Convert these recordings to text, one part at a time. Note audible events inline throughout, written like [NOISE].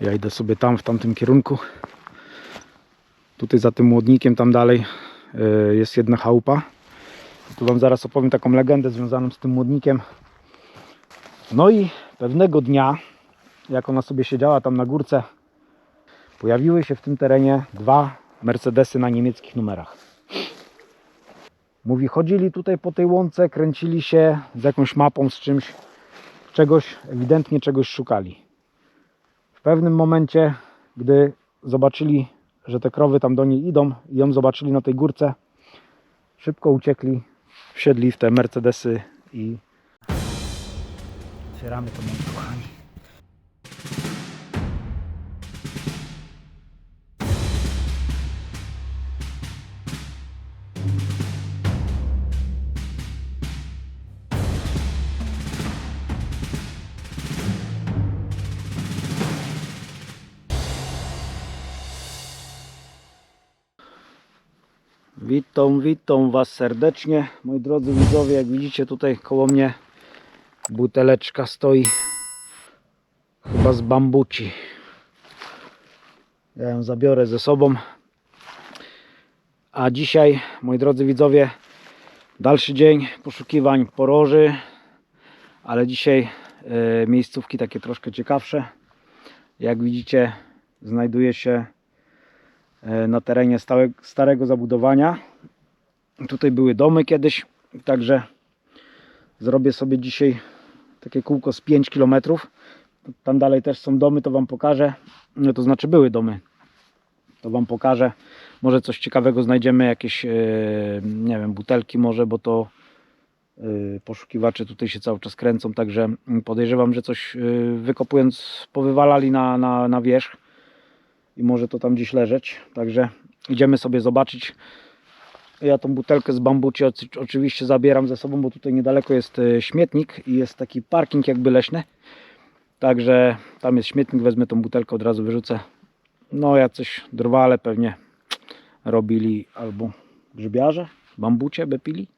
Ja idę sobie tam, w tamtym kierunku. Tutaj za tym młodnikiem, tam dalej y, jest jedna chałupa. Tu Wam zaraz opowiem taką legendę związaną z tym młodnikiem. No i pewnego dnia, jak ona sobie siedziała tam na górce, pojawiły się w tym terenie dwa Mercedesy na niemieckich numerach. Mówi, chodzili tutaj po tej łące, kręcili się z jakąś mapą, z czymś, czegoś, ewidentnie czegoś szukali. W pewnym momencie, gdy zobaczyli, że te krowy tam do niej idą i ją zobaczyli na tej górce, szybko uciekli, wsiedli w te Mercedesy i otwieramy to, moi kochani. Witam, witam Was serdecznie, moi drodzy widzowie. Jak widzicie tutaj koło mnie buteleczka stoi chyba z bambuci. Ja ją zabiorę ze sobą. A dzisiaj, moi drodzy widzowie, dalszy dzień poszukiwań poroży, ale dzisiaj e, miejscówki takie troszkę ciekawsze. Jak widzicie, znajduje się na terenie starego zabudowania. Tutaj były domy kiedyś, także zrobię sobie dzisiaj takie kółko z 5 km. Tam dalej też są domy, to Wam pokażę. No to znaczy były domy. To Wam pokażę. Może coś ciekawego znajdziemy, jakieś, e, nie wiem, butelki może, bo to e, poszukiwacze tutaj się cały czas kręcą, także podejrzewam, że coś e, wykopując powywalali na, na, na wierzch i może to tam gdzieś leżeć. Także idziemy sobie zobaczyć. Ja tą butelkę z bambuci oczy- oczywiście zabieram ze sobą, bo tutaj niedaleko jest e, śmietnik i jest taki parking jakby leśny. Także tam jest śmietnik, wezmę tą butelkę, od razu wyrzucę. No jacyś drwale pewnie robili albo grzybiarze, bambucie by pili.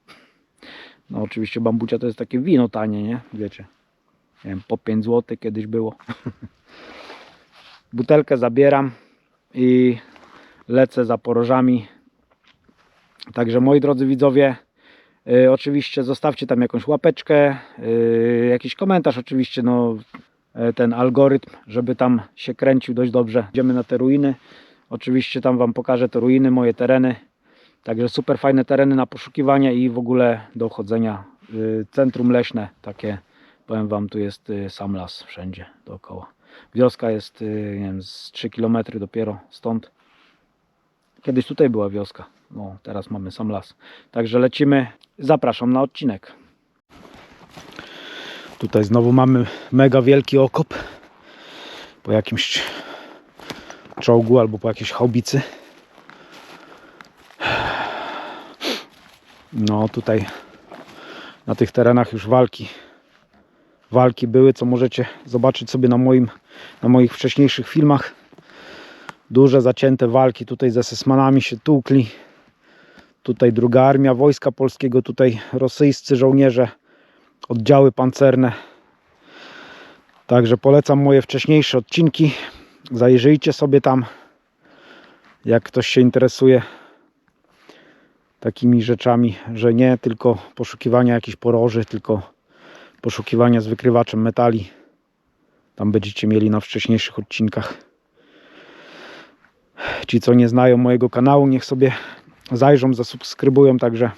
No oczywiście bambucia to jest takie wino tanie, nie? Wiecie. Nie wiem, po 5 zł kiedyś było. [LAUGHS] Butelkę zabieram i lecę za porożami. Także moi drodzy widzowie, y, oczywiście zostawcie tam jakąś łapeczkę, y, jakiś komentarz oczywiście, no y, ten algorytm, żeby tam się kręcił dość dobrze. Idziemy na te ruiny. Oczywiście tam Wam pokażę te ruiny, moje tereny. Także super fajne tereny na poszukiwania i w ogóle do chodzenia. Y, Centrum leśne, takie powiem Wam, tu jest y, sam las wszędzie dookoła. Wioska jest, y, nie wiem, z 3 km dopiero stąd. Kiedyś tutaj była wioska. No, teraz mamy sam las. Także lecimy. Zapraszam na odcinek. Tutaj znowu mamy mega wielki okop. Po jakimś czołgu albo po jakiejś haubicy. No tutaj na tych terenach już walki walki były, co możecie zobaczyć sobie na moim na moich wcześniejszych filmach. Duże zacięte walki tutaj ze Sesmanami się tłukli. Tutaj druga armia wojska polskiego, tutaj rosyjscy żołnierze, oddziały pancerne. Także polecam moje wcześniejsze odcinki. Zajrzyjcie sobie tam, jak ktoś się interesuje takimi rzeczami, że nie tylko poszukiwania jakichś poroży, tylko poszukiwania z wykrywaczem metali. Tam będziecie mieli na wcześniejszych odcinkach. Ci, co nie znają mojego kanału, niech sobie zajrzą, zasubskrybują, także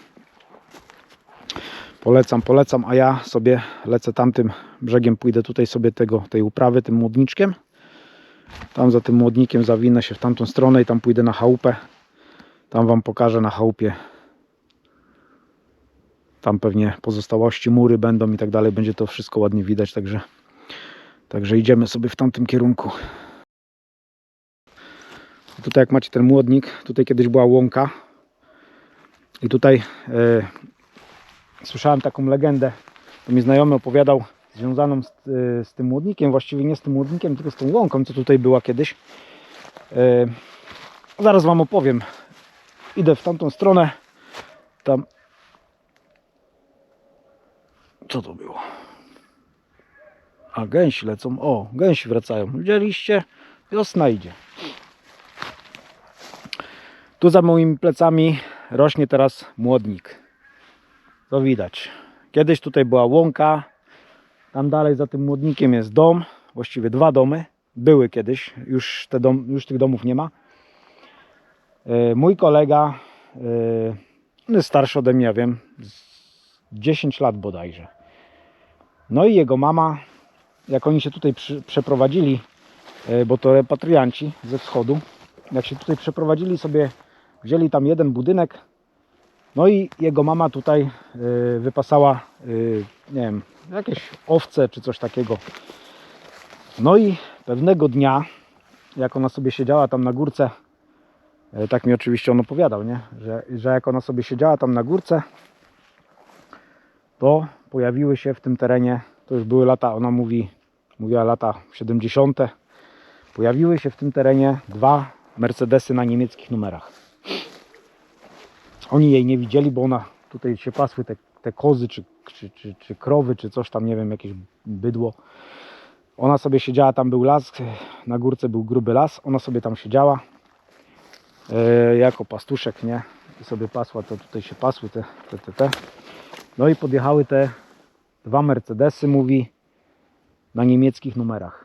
polecam, polecam, a ja sobie lecę tamtym brzegiem, pójdę tutaj sobie tego, tej uprawy, tym młodniczkiem. Tam za tym młodnikiem zawinę się w tamtą stronę i tam pójdę na chałupę. Tam Wam pokażę na chałupie. Tam pewnie pozostałości, mury będą i tak dalej. Będzie to wszystko ładnie widać, także, także idziemy sobie w tamtym kierunku. Tutaj jak macie ten młodnik, tutaj kiedyś była łąka. I tutaj e, słyszałem taką legendę, to mi znajomy opowiadał, związaną z, e, z tym młodnikiem, właściwie nie z tym młodnikiem, tylko z tą łąką, co tutaj była kiedyś. E, zaraz Wam opowiem. Idę w tamtą stronę. Tam. Co to było? A gęsi lecą. O, gęsi wracają. Widzieliście? Wiosna idzie. Tu za moimi plecami rośnie teraz młodnik. To widać. Kiedyś tutaj była łąka. Tam dalej za tym młodnikiem jest dom. Właściwie dwa domy. Były kiedyś. Już, te dom, już tych domów nie ma. E, Mój kolega, e, on jest starszy ode mnie, ja wiem, z 10 lat bodajże. No i jego mama, jak oni się tutaj przy, przeprowadzili, e, bo to repatrianci ze wschodu, jak się tutaj przeprowadzili sobie, wzięli tam jeden budynek, no i jego mama tutaj e, wypasała, e, nie wiem, jakieś owce czy coś takiego. No i pewnego dnia, jak ona sobie siedziała tam na górce, tak mi oczywiście on opowiadał, nie? Że, że jak ona sobie siedziała tam na górce, to pojawiły się w tym terenie, to już były lata, ona mówi, mówiła lata 70. Pojawiły się w tym terenie dwa Mercedesy na niemieckich numerach. Oni jej nie widzieli, bo ona tutaj się pasły te, te kozy, czy, czy, czy, czy krowy, czy coś tam, nie wiem, jakieś bydło. Ona sobie siedziała, tam był las, na górce był gruby las, ona sobie tam siedziała e, jako pastuszek, nie? I sobie pasła, to tutaj się pasły te, te, te, te. No i podjechały te dwa Mercedesy, mówi, na niemieckich numerach.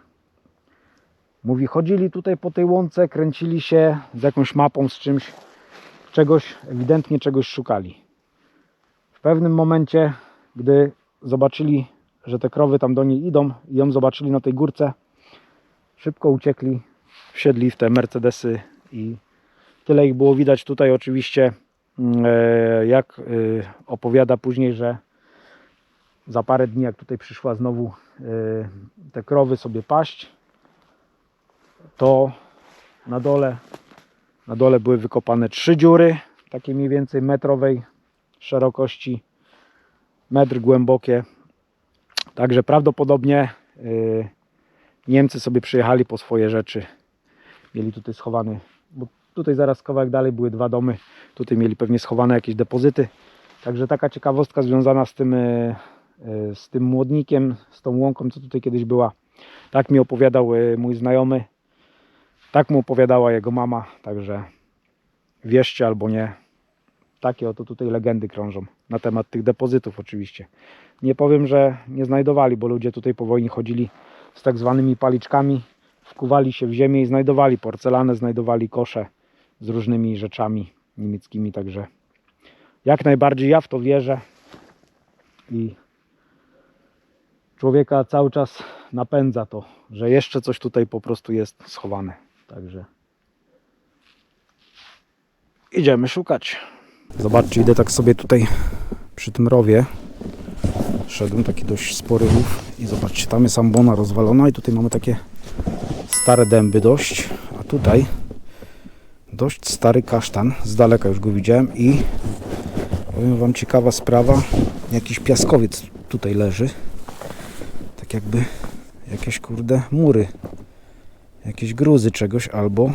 Mówi, chodzili tutaj po tej łące, kręcili się z jakąś mapą, z czymś, czegoś, ewidentnie czegoś szukali. W pewnym momencie, gdy zobaczyli, że te krowy tam do niej idą i ją zobaczyli na tej górce, szybko uciekli, wsiedli w te Mercedesy i tyle ich było widać tutaj oczywiście, jak e, opowiada później, że za parę dni, jak tutaj przyszła znowu e, te krowy sobie paść, to na dole, na dole były wykopane trzy dziury, takiej mniej więcej metrowej szerokości, metr głębokie. Także prawdopodobnie Niemcy sobie przyjechali po swoje rzeczy. Mieli tutaj schowany, bo tutaj zaraz kawałek dalej były dwa domy. Tutaj mieli pewnie schowane jakieś depozyty. Także taka ciekawostka związana z tym, y, y, z tym młodnikiem, z tą łąką, co tutaj kiedyś była. Tak mi opowiadał y, mój znajomy. Tak mu opowiadała jego mama. Także wierzcie albo nie. Takie oto tutaj legendy krążą na temat tych depozytów oczywiście. Nie powiem, że nie znajdowali, bo ludzie tutaj po wojnie chodzili z tak zwanymi paliczkami, wkuwali się w ziemię i znajdowali porcelanę, znajdowali kosze z różnymi rzeczami niemieckimi, także jak najbardziej ja w to wierzę i człowieka cały czas napędza to, że jeszcze coś tutaj po prostu jest schowane. Także idziemy szukać. Zobaczcie, idę tak sobie tutaj przy tym rowie. Szedłem taki dość spory rów i zobaczcie, tam jest ambona rozwalona i tutaj mamy takie stare dęby dość, a tutaj dość stary kasztan, z daleka już go widziałem i powiem Wam ciekawa sprawa, jakiś piaskowiec tutaj leży, tak jakby jakieś kurde mury, jakieś gruzy czegoś albo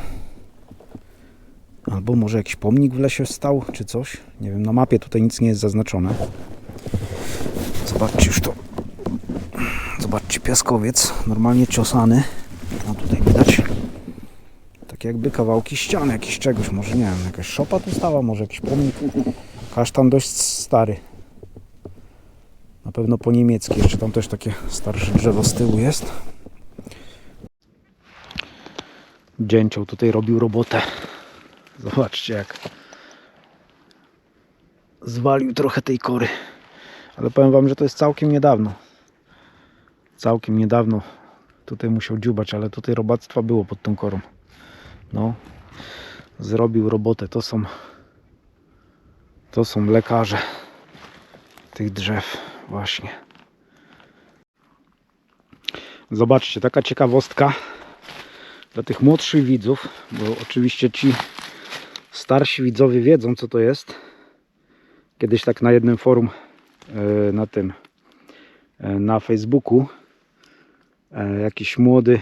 albo może jakiś pomnik w lesie stał, czy coś. Nie wiem, na mapie tutaj nic nie jest zaznaczone. Zobaczcie już to. Zobaczcie, piaskowiec, normalnie ciosany. A tutaj takie jakby kawałki ścian, jakiś czegoś, może nie wiem, jakaś szopa tu stała, może jakiś pomnik. Kasztan dość stary. Na pewno po niemiecki, jeszcze tam też takie starsze drzewo z tyłu jest. Dzięcioł tutaj robił robotę. Zobaczcie jak zwalił trochę tej kory. Ale powiem wam, że to jest całkiem niedawno. Całkiem niedawno tutaj musiał dziubać, ale tutaj robactwa było pod tą korą. No, zrobił robotę. To są to są lekarze tych drzew właśnie. Zobaczcie, taka ciekawostka dla tych młodszych widzów, bo oczywiście ci starsi widzowie wiedzą co to jest. Kiedyś tak na jednym forum e, na tym e, na Facebooku e, jakiś młody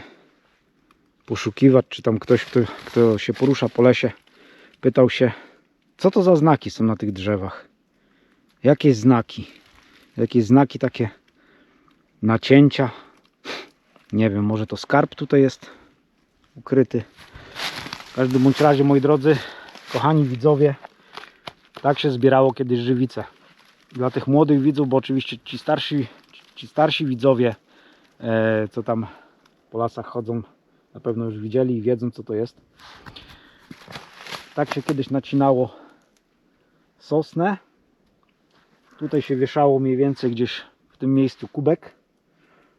poszukiwacz, czy tam ktoś, kto, kto się porusza po lesie, pytał się, co to za znaki są na tych drzewach? Jakie znaki? Jakieś znaki takie nacięcia? Nie wiem, może to skarb tutaj jest? ukryty. W każdym bądź razie, moi drodzy, kochani widzowie, tak się zbierało kiedyś żywice. Dla tych młodych widzów, bo oczywiście ci starsi, ci starsi widzowie, e, co tam po lasach chodzą, na pewno już widzieli i wiedzą, co to jest. Tak się kiedyś nacinało sosnę. Tutaj się wieszało mniej więcej gdzieś w tym miejscu kubek.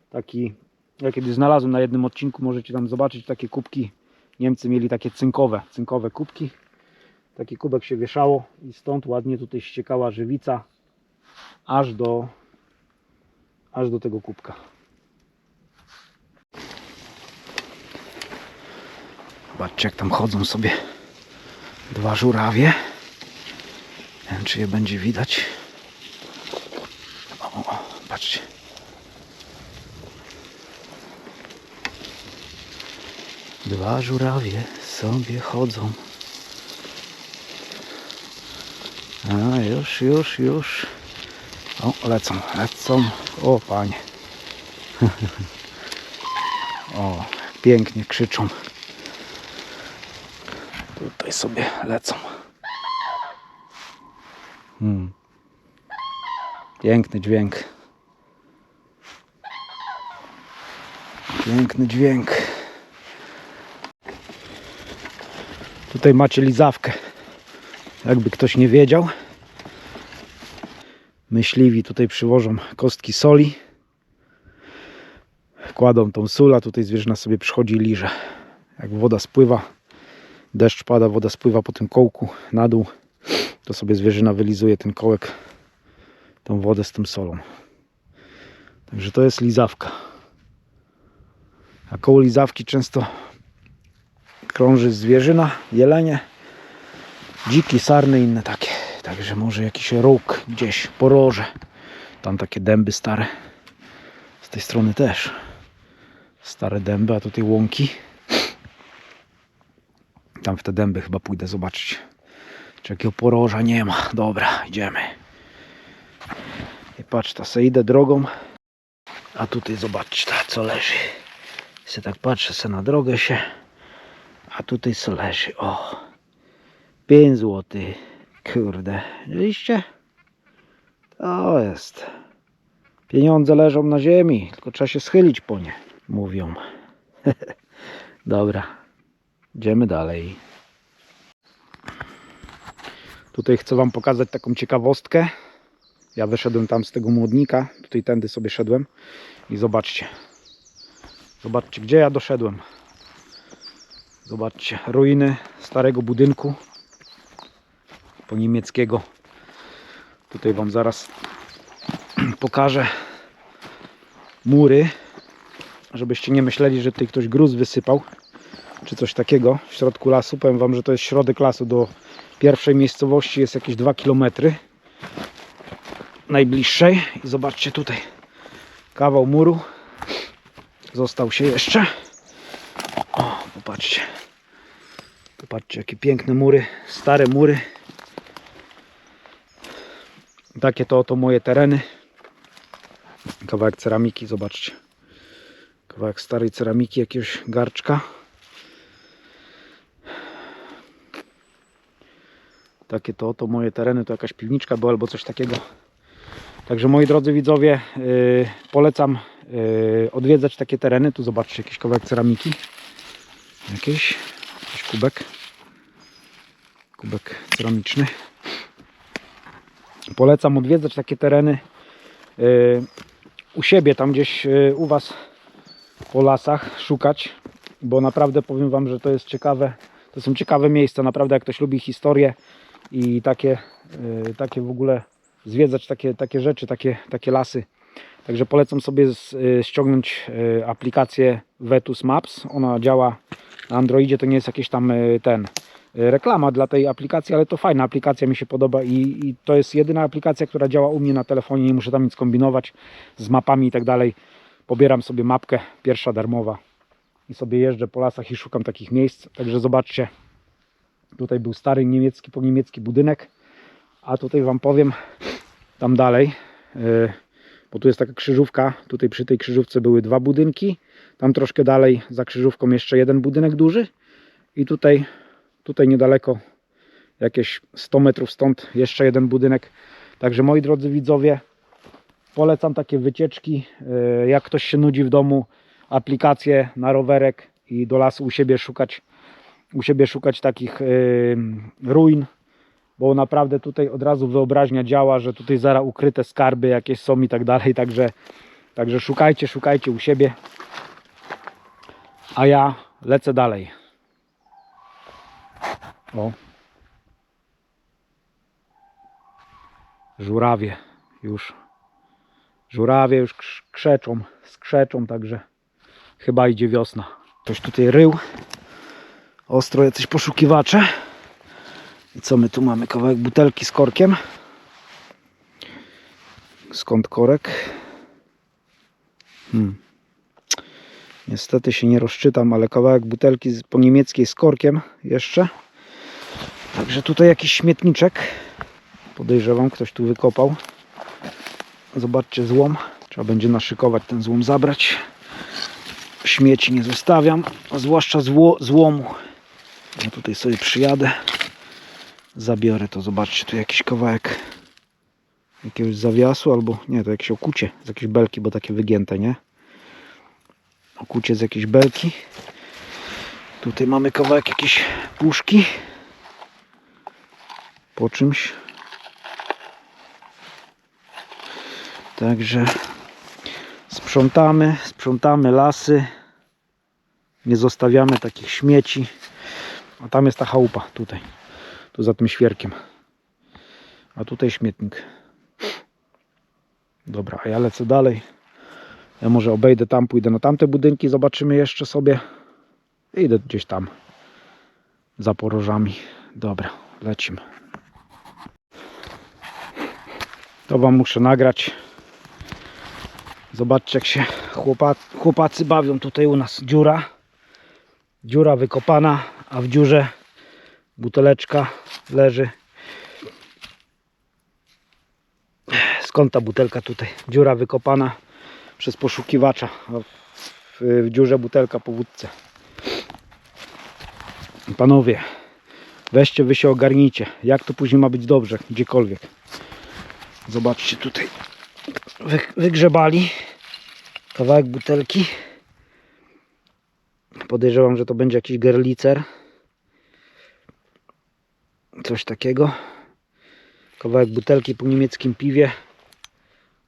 Taki, ja kiedyś znalazłem na jednym odcinku, możecie tam zobaczyć takie kubki. Niemcy mieli takie cynkowe, cynkowe kubki. Taki kubek się wieszało i stąd ładnie tutaj ściekała żywica aż do, aż do tego kubka. Zobaczcie jak tam chodzą sobie dwa żurawie. Nie wiem czy je będzie widać. O, o, patrzcie. Dwa żurawie sobie chodzą. A, już, już, już. O, lecą, lecą. O, panie. [LAUGHS] o, pięknie krzyczą. Tutaj sobie lecą. Hmm. Piękny dźwięk. Piękny dźwięk. Tutaj macie lizawkę. Jakby ktoś nie wiedział. Myśliwi tutaj przywożą kostki soli. Kładą tą sól, a tutaj zwierzyna sobie przychodzi i liże. Jak woda spływa, deszcz pada, woda spływa po tym kołku na dół, to sobie zwierzyna wylizuje ten kołek, tą wodę z tą solą. Także to jest lizawka. A koło lizawki często krąży zwierzyna, jelenie, dziki, sarny inne takie. Także może jakiś róg gdzieś, poroże. Tam takie dęby stare. Z tej strony też. Stare dęby, a tutaj łąki. Tam w te dęby chyba pójdę zobaczyć. Czy jakiego poroża nie ma. Dobra, idziemy. I patrz, ta se idę drogą. A tutaj zobaczcie, ta, co leży. Se tak patrzę se na drogę się. A tutaj co leży. O. 5 zł. Kurde. Widzieliście? To jest. Pieniądze leżą na ziemi, tylko trzeba się schylić po nie. Mówią. [LAUGHS] Dobra. Idziemy dalej. Tutaj chcę Wam pokazać taką ciekawostkę. Ja wyszedłem tam z tego młodnika. Tutaj tędy sobie szedłem. I zobaczcie. Zobaczcie, gdzie ja doszedłem. Zobaczcie, ruiny starego budynku po niemieckiego. Tutaj Wam zaraz [CLEARS THROAT] pokażę mury, żebyście nie myśleli, że tutaj ktoś gruz wysypał, czy coś takiego w środku lasu. Powiem Wam, że to jest środek lasu. Do pierwszej miejscowości jest jakieś 2 km najbliższej. I zobaczcie tutaj kawał muru został się jeszcze. O, popatrzcie. Popatrzcie, jakie piękne mury, stare mury. Takie to oto moje tereny. Kawałek ceramiki, zobaczcie. Kawałek starej ceramiki, jakiegoś garczka. Takie to oto moje tereny, to jakaś piwniczka była albo coś takiego. Także moi drodzy widzowie, yy, polecam yy, odwiedzać takie tereny. Tu zobaczcie jakiś kawałek ceramiki. Jakiś, jakiś kubek. Kubek ceramiczny. Polecam odwiedzać takie tereny yy, u siebie, tam gdzieś yy, u Was po lasach, szukać, bo naprawdę powiem Wam, że to jest ciekawe. To są ciekawe miejsca, naprawdę jak ktoś lubi historię i takie, yy, takie w ogóle zwiedzać takie, takie rzeczy, takie, takie lasy. Także polecam sobie y, ściągnąć y, aplikację Vetus Maps. Ona działa na Androidzie, to nie jest jakiś tam y, ten y, reklama dla tej aplikacji, ale to fajna aplikacja, mi się podoba i, i to jest jedyna aplikacja, która działa u mnie na telefonie, nie muszę tam nic kombinować z mapami i tak dalej. Pobieram sobie mapkę, pierwsza darmowa i sobie jeżdżę po lasach i szukam takich miejsc. Także zobaczcie, tutaj był stary niemiecki, po niemiecki budynek, a tutaj Wam powiem, tam dalej, yy, bo tu jest taka krzyżówka, tutaj przy tej krzyżówce były dwa budynki, Tam troszkę dalej za krzyżówką jeszcze jeden budynek duży. I tutaj, tutaj niedaleko, jakieś 100 metrów stąd, jeszcze jeden budynek. Także moi drodzy widzowie, polecam takie wycieczki. Yy, Jak ktoś się nudzi w domu, aplikacje na rowerek i do lasu u siebie szukać, u siebie szukać takich yy, ruin, bo naprawdę tutaj od razu wyobraźnia działa, że tutaj zaraz ukryte skarby jakieś są i tak dalej, także, także szukajcie, szukajcie u siebie, a ja lecę dalej. O. Żurawie już, żurawie już krz- krzeczą, skrzeczą, także chyba idzie wiosna. Ktoś tutaj rył, ostro jacyś poszukiwacze. I co my tu mamy? Kawałek butelki z korkiem. Skąd korek? Hmm. Niestety się nie rozczytam, ale kawałek butelki po niemieckiej z korkiem jeszcze. Także tutaj jakiś śmietniczek. Podejrzewam, ktoś tu wykopał. Zobaczcie złom. Trzeba będzie naszykować ten złom, zabrać. Śmieci nie zostawiam, zwłaszcza zło, złomu. Ja tutaj sobie przyjadę zabiorę to. Zobaczcie, tu jakiś kawałek jakiegoś zawiasu, albo nie, to jakieś okucie z jakiejś belki, bo takie wygięte, nie? Okucie z jakiejś belki. Tutaj mamy kawałek jakiejś puszki. Po czymś. Także sprzątamy, sprzątamy lasy. Nie zostawiamy takich śmieci. A tam jest ta chałupa, tutaj tu za tym świerkiem. A tutaj śmietnik. Dobra, a ja lecę dalej. Ja może obejdę tam, pójdę na tamte budynki, zobaczymy jeszcze sobie. Idę gdzieś tam za porożami. Dobra, lecimy. To wam muszę nagrać. Zobaczcie jak się chłopa, chłopacy bawią tutaj u nas. Dziura. Dziura wykopana, a w dziurze buteleczka leży. Skąd ta butelka tutaj? Dziura wykopana przez poszukiwacza. a W, w dziurze butelka po wódce. Panowie, weźcie wy się ogarnijcie. Jak to później ma być dobrze, gdziekolwiek. Zobaczcie tutaj. Wy, wygrzebali kawałek butelki. Podejrzewam, że to będzie jakiś gerlicer coś takiego. Kawałek butelki po niemieckim piwie.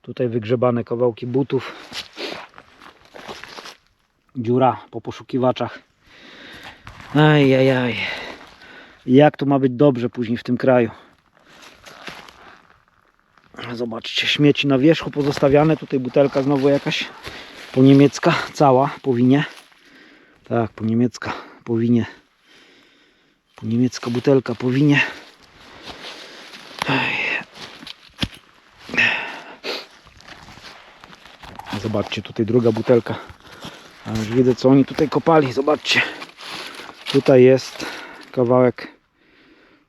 Tutaj wygrzebane kawałki butów. Dziura po poszukiwaczach. Ajajaj jak to ma być dobrze później w tym kraju? Zobaczcie śmieci na wierzchu pozostawiane. Tutaj butelka znowu jakaś. Po niemiecka. Cała powinie tak po niemiecka. Powinie po niemiecka butelka powinie. Zobaczcie, tutaj druga butelka. A już widzę, co oni tutaj kopali. Zobaczcie. Tutaj jest kawałek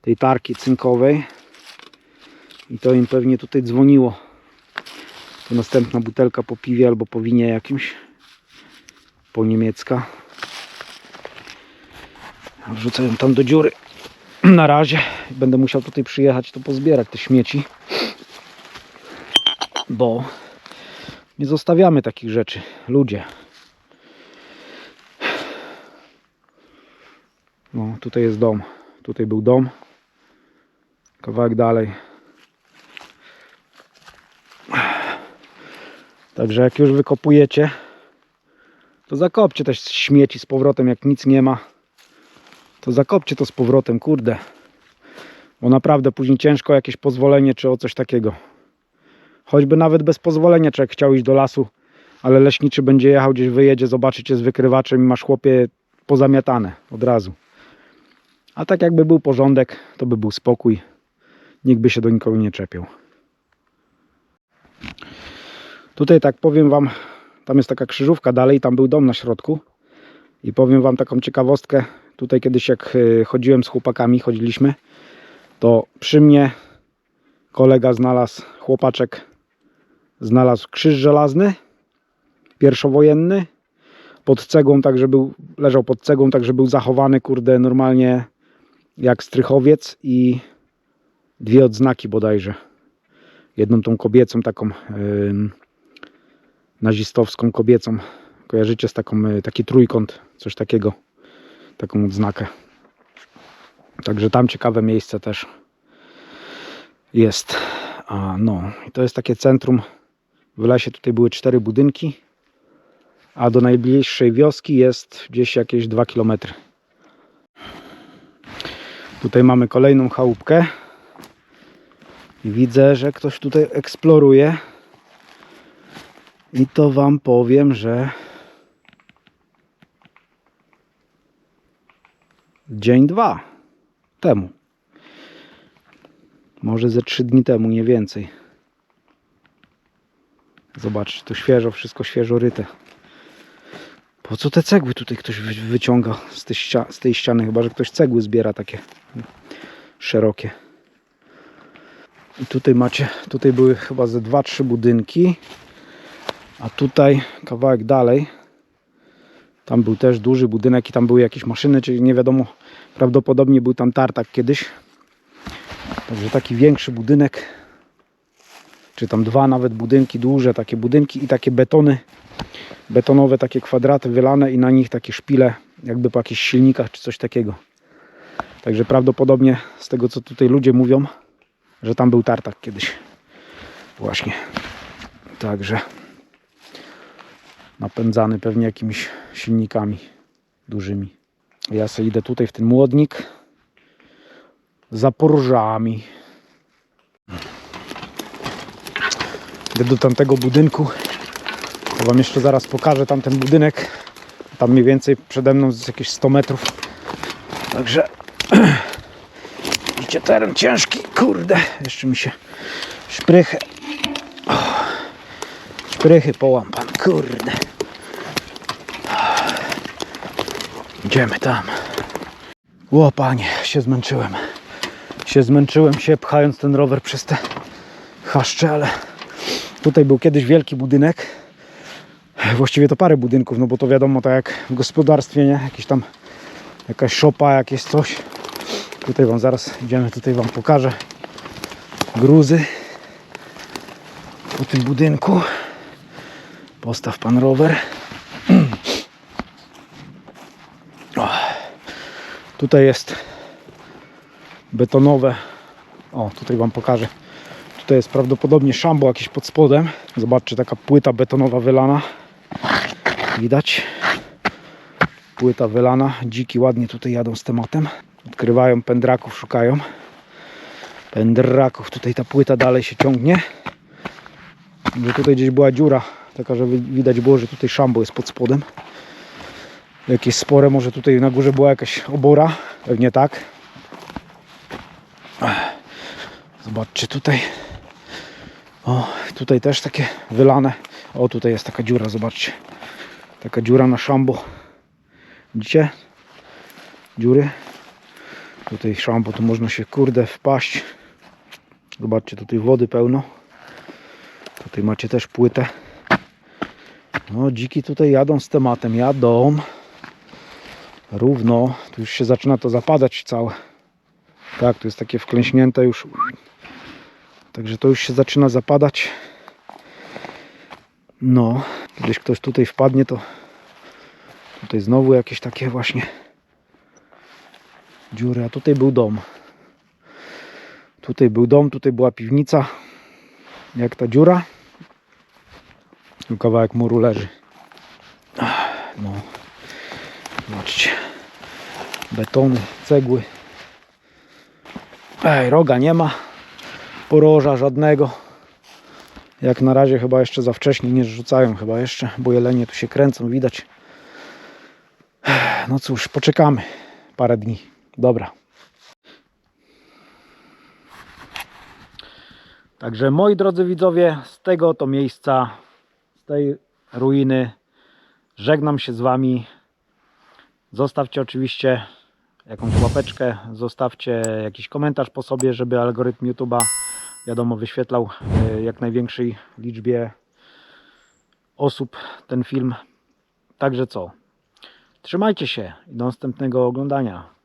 tej tarki cynkowej. I to im pewnie tutaj dzwoniło. To następna butelka po piwie albo po winie jakimś. Po niemiecka. Wrzucę ją tam do dziury. [CLEARS THROAT] Na razie będę musiał tutaj przyjechać, to pozbierać te śmieci. Bo nie zostawiamy takich rzeczy. Ludzie. No, tutaj jest dom. Tutaj był dom. Kawałek dalej. Także jak już wykopujecie, to zakopcie też śmieci z powrotem, jak nic nie ma to zakopcie to z powrotem, kurde. Bo naprawdę później ciężko jakieś pozwolenie czy o coś takiego. Choćby nawet bez pozwolenia człowiek chciał iść do lasu, ale leśniczy będzie jechał gdzieś, wyjedzie, zobaczycie z wykrywaczem i masz chłopie pozamiatane od razu. A tak jakby był porządek, to by był spokój. Nikt by się do nikogo nie czepiał. Tutaj tak powiem wam, tam jest taka krzyżówka dalej, tam był dom na środku. I powiem wam taką ciekawostkę. Tutaj kiedyś jak y, chodziłem z chłopakami, chodziliśmy, to przy mnie kolega znalazł, chłopaczek znalazł krzyż żelazny, pierwszowojenny. pod cegłą, tak że był, leżał pod cegłą, tak był zachowany, kurde, normalnie jak strychowiec i dwie odznaki bodajże. Jedną tą kobiecą, taką ym, nazistowską kobiecą. Kojarzycie z taką, y, taki trójkąt, coś takiego, taką odznakę. Także tam ciekawe miejsce też jest. A no, i to jest takie centrum. W lesie tutaj były cztery budynki, a do najbliższej wioski jest gdzieś jakieś 2 km. Tutaj mamy kolejną chałupkę. I widzę, że ktoś tutaj eksploruje. I to wam powiem, że dzień dwa temu. Może ze trzy dni temu, nie więcej. Zobaczcie, to świeżo, wszystko świeżo ryte. Po co te cegły tutaj ktoś wy- wyciąga z tej, z tej ściany? Chyba, że ktoś cegły zbiera takie szerokie. I tutaj macie, tutaj były chyba ze dwa, trzy budynki. A tutaj kawałek dalej. Tam był też duży budynek i tam były jakieś maszyny, czyli nie wiadomo, prawdopodobnie był tam tartak kiedyś. Także taki większy budynek, czy tam dwa nawet budynki, duże takie budynki i takie betony, betonowe takie kwadraty wylane i na nich takie szpile, jakby po jakichś silnikach czy coś takiego. Także prawdopodobnie z tego co tutaj ludzie mówią, że tam był tartak kiedyś. Właśnie. Także napędzany pewnie jakimiś silnikami dużymi. Ja sobie idę tutaj w ten młodnik za porżami. Idę do tamtego budynku. To wam jeszcze zaraz pokażę tamten budynek. Tam mniej więcej przede mną jest jakieś 100 metrów. Także [CLEARS THROAT] widzicie teren ciężki. Kurde, jeszcze mi się szprychy. Szprychy połam pan, kurde. Idziemy tam. Ło panie, się zmęczyłem. Się zmęczyłem się pchając ten rower przez te chaszcze, ale tutaj był kiedyś wielki budynek. Właściwie to parę budynków, no bo to wiadomo, tak jak w gospodarstwie, nie? Jakiś tam jakaś szopa, jakieś coś. Tutaj wam zaraz idziemy, tutaj wam pokażę gruzy po tym budynku. Postaw pan rower. [CLEARS THROAT] Tutaj jest betonowe. O, tutaj wam pokażę. Tutaj jest prawdopodobnie szambo jakieś pod spodem. Zobaczcie, taka płyta betonowa wylana. Widać. Płyta wylana. Dziki ładnie tutaj jadą z tematem. Odkrywają pędraków, szukają. Pędraków. Tutaj ta płyta dalej się ciągnie. Że tutaj gdzieś była dziura. Taka, że wi- widać było, że tutaj szambo jest pod spodem. Jakieś spore, może tutaj na górze była jakaś obora. Pewnie tak. Zobaczcie tutaj. O, tutaj też takie wylane. O, tutaj jest taka dziura, zobaczcie. Taka dziura na szambo. Widzicie? Dziury. Tutaj szambo, tu można się kurde wpaść. Zobaczcie, tutaj wody pełno. Tutaj macie też płytę. No, dziki tutaj jadą z tematem, jadą. Równo. Tu już się zaczyna to zapadać całe. Tak, tu jest takie wklęśnięte już. Także to już się zaczyna zapadać. No, kiedyś ktoś tutaj wpadnie, to tutaj znowu jakieś takie właśnie dziury. A tutaj był dom. Tutaj był dom, tutaj była piwnica. Jak ta dziura. Tu kawałek muru leży. No, zobaczcie. Betony, cegły. Ej, roga nie ma. Poroża żadnego. Jak na razie chyba jeszcze za wcześnie nie rzucają chyba jeszcze, bo jelenie tu się kręcą, widać. No cóż, poczekamy parę dni. Dobra. Także moi drodzy widzowie, z tego to miejsca, tej ruiny żegnam się z Wami. Zostawcie oczywiście jakąś łapeczkę, zostawcie jakiś komentarz po sobie, żeby algorytm YouTube'a wiadomo wyświetlał e, jak największej liczbie osób ten film. Także co? Trzymajcie się i do następnego oglądania.